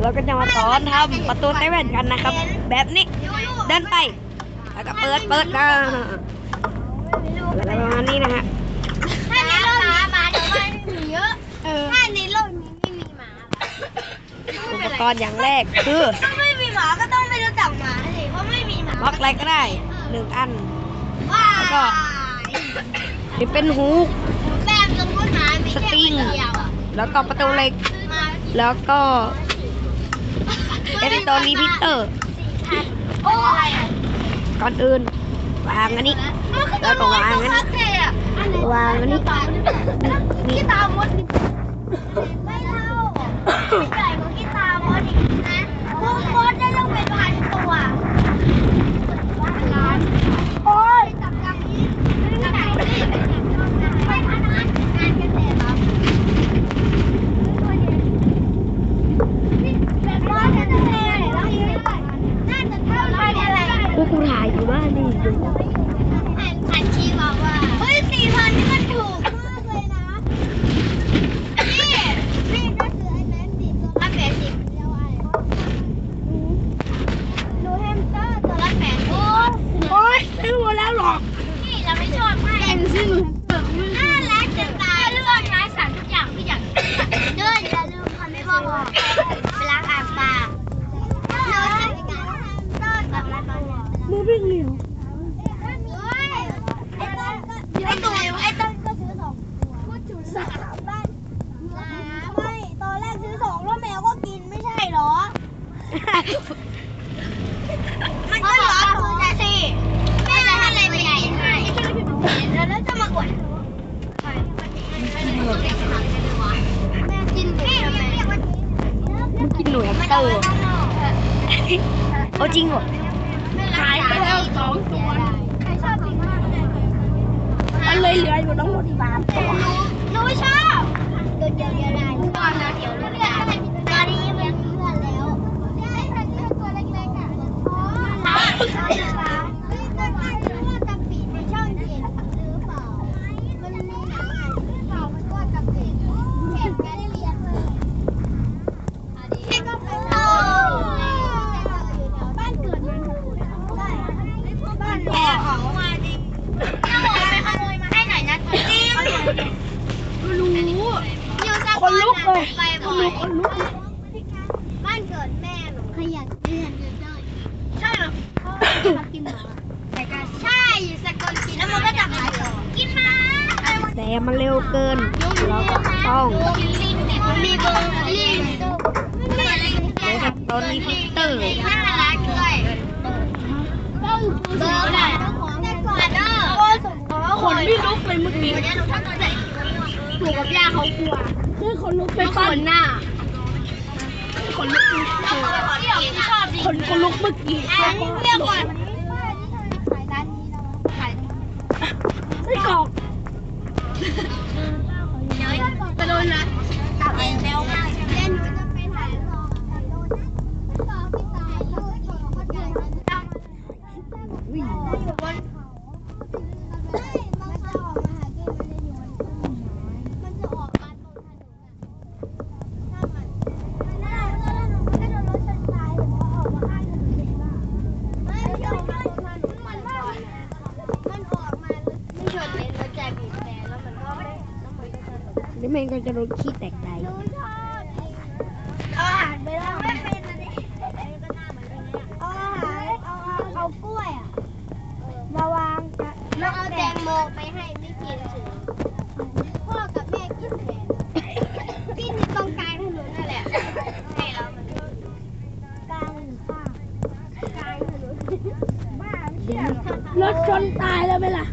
เราก็จะมาสอนทำประตูเซเว่นกันนะครับ แบบนี้ เดินไป แล้วก็เปิดเปิดนะอะไรประมาณนี้นะฮะถ้าในโลกนี้หมาเดี๋ยวมันมีเยอะถ้าในโลกนี้ไม่มีหมาอุปกรณ์อย่างแรกคือถ้าไม่มีหมาก็ต้องไม่รู้จักหมาสิเพราะไม่มีหมาบล็อกอะไรก็ได้หนึ่งอันว้าแล้วก็ที่เป็นหูแบบสมมติหมามีแค่สติงคนเดียวอะแล้วก็ประตูเหล็กหมาแล้วก็ เอสโตรีพิเตอร์ โอ้อะไรอะก่อนอื่นวางอันนี้แล้วก็วางอันนี้วางอันนี้ขี้ตามดไม่เท่าใหญ่กว่าขี้ตามดอีกนะทุกมดได้ต้องเป็นพันตัวโอ้ยจับกังนี้ไม่ไหนนี่ไปทำงานงานเกษตรครับแบบว่าจะทำอะไรแล้วอีกน่าจะเท่าไรอะไร กูกูถ่ายอยู่บ้านนี่ แผ่นพันชีบอกว่าเฮ้ยสี่พันนี่มันถูกมากเลยนะ นี่นี่ก็คือไอ้แมนสี่ตัวละแปดสิบเรียกว่าอะไรหนูแฮมสเตอร์ตัวละแปดสิบโอ้ โอ๊ยซื้อหมดแล้วหรอก นี่เราไม่ชอบมากเป็นซื้อน่ารักจะตายเลือกนะสั่งทุกอย่างพี่อยากเดินอย่าลืมคำไม่บอกว่าไปล้างอ่างปากหนูจะไปการแฮมสเตอร์กับมันตอนนี้ มือวิ่งเหนียว ไอ้ต้นก็ไอ้ตูไอ้ต้นก็ซื้อสองตัวพูดถึงสามบ้านหมาไม่ตอนแรกซื้อสองแล้วแมวก็กินไม่ใช่เหรอ มันก็เหลือถุงแต่สิแม่จะทำอะไรไปกินให้แล้วแล้วจะมาอวดแม่กินหนูทำไม มึงกินหนูแฮมสเตอร์ เอาจริงเหรอหายไปแล้วสองตัวใครชอบกินมากเลยมันเลยเหลืออยู่ทั้งหมดสามตัวหนูชอบตัวเดียวเดียวได้ตอนนะเดี๋ยวเรียกตอนนี้มันเพื่อนแล้วใช่ใช่ตัวเล็กๆอะอ๋อใช่ค่ะนี่ก็ไม่รู้ว่าจะปิดในช่องเจ็ดหรือเปล่า มันมีหนังอ่านหรือเปล่ามันก็จะปิดแข่งกันเรียนเลยก็ไปเอาบ้านเกิดมันใช่บ้านแม่ของมาดิถ้าบอกไปขโมยมาให้หน่อยนะจริง รู้ อยู่สัก คนลุกเลย ไปบ่อยบ้านเกิดแม่หนูขยันเรียนใช่เหรอชอบกินหมาใช่อยู่สกลกินแล้วมันก็จับหมาต่อกินหมาแต่มันเร็วเกินเราก็ต้องมีเบอร์ลิงไม่อะไรเอสโตรีพิเตอร์น่ารักด้วยเบอร์น่ะแต่ก่อนเนอะขนไม่ลุกเลยเมื่อกี้วันนี้หนูทำตัวใส่หนูกับย่าเขากลัว คือคนลุกไปไม่ปั้นนหน้าคนลุกที่เราชอบดีคนขนลุกเมื่อกี้อันนี้เรียกว่าขายร้านนี้นะขายไม่กรอกเดี๋ยวจะโดนนะตัดเองแล้วมากเดี๋ยวหนูจะไปถ่ายรอโดนต่อพี่ตายแล้วก็ชนคนใหญ่มันตั้ง วิ่ง อยู่บนเขาไม่มันจะออกมาหากินมันจะอยู่บนต้นไม้มันจะออกมาตรงถนนอะถ้ามันมันได้แล้วถนนมันก็จะรถชนตายหรือว่าออกมาข้างถนนเลยว่าไม่มันออกมาตรงถนนมันก่อนมันออกมาไม่ชนเลนมันจะบีบแต่แล้วมันก็ไม่แล้วมันก็จะ หลบเดี๋ยวแม่งก็จะโดนขี้แตกใจหนูชอบเอาอาหารไปแล้วไม่เป็นนะดิก็หน้าเหมือนกันเนี่ยเอาอาหารเอาเอากล้วยอะมาวางจะแล้วเอาแตงโมไปให้ไม่กินถึงพ่อกับแม่กินแทนกินอยู่ตรงกลางถนนนั่นแหละให้เรามันกลางหรือข้างกลางถนนบ้าไม่เชื่อหรอกรถชนตายแล้วไหมล่ะ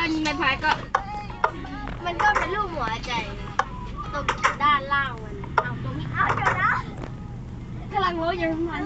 อันนี้ไม้พายก็ มันก็เป็นรูปหัวใจนะตกด้านล่างมันเอาตรงนี้เอาเดี๋ยวนะกำลังรู้ยังมัน